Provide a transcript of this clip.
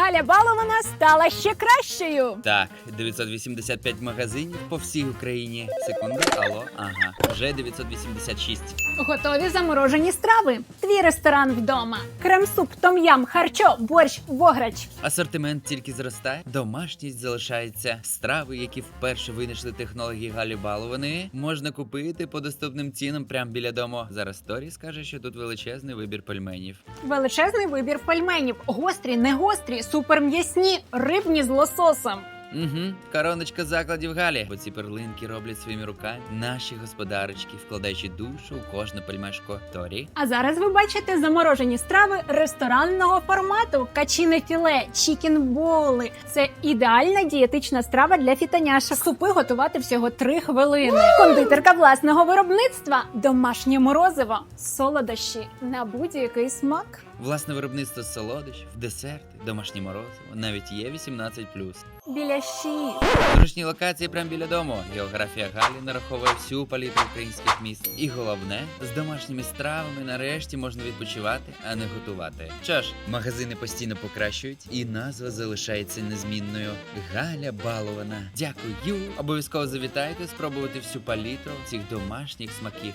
Галя Балована стала ще кращою. Так, 985 магазинів по всій Україні. Секунду, алло, ага, вже 986. Готові заморожені страви. Твій ресторан вдома. Крем-суп, том-ям, харчо, борщ, вограч. Асортимент тільки зростає, домашність залишається. Страви, які вперше винайшли технології Галі Балованої, можна купити по доступним цінам прямо біля дому. Зараз Торі скаже, що тут величезний вибір пельменів. Величезний вибір пельменів. Гострі, не гострі, суперм'ясні, рибні з лососом. Угу, короночка закладів Галі, бо ці перлинки роблять своїми руками наші господарочки, вкладаючи душу у кожне пельмешко Торі. А зараз ви бачите заморожені страви ресторанного формату: качине філе, чікінболи. Це ідеальна дієтична страва для фітаняшок. Супи готувати всього 3 хвилини. Кондитерка власного виробництва, домашнє морозиво, солодощі на будь-який смак. Власне виробництво солодощів, десерти, домашнє морозиво, навіть є 18+. Біля щі. Зручні локації прямо біля дому. Географія Галі нараховує всю палітру українських міст. І головне, з домашніми стравами нарешті можна відпочивати, а не готувати. Що ж, магазини постійно покращують, і назва залишається незмінною. Галя балована. Дякую. Обов'язково завітайте спробувати всю палітру цих домашніх смаків.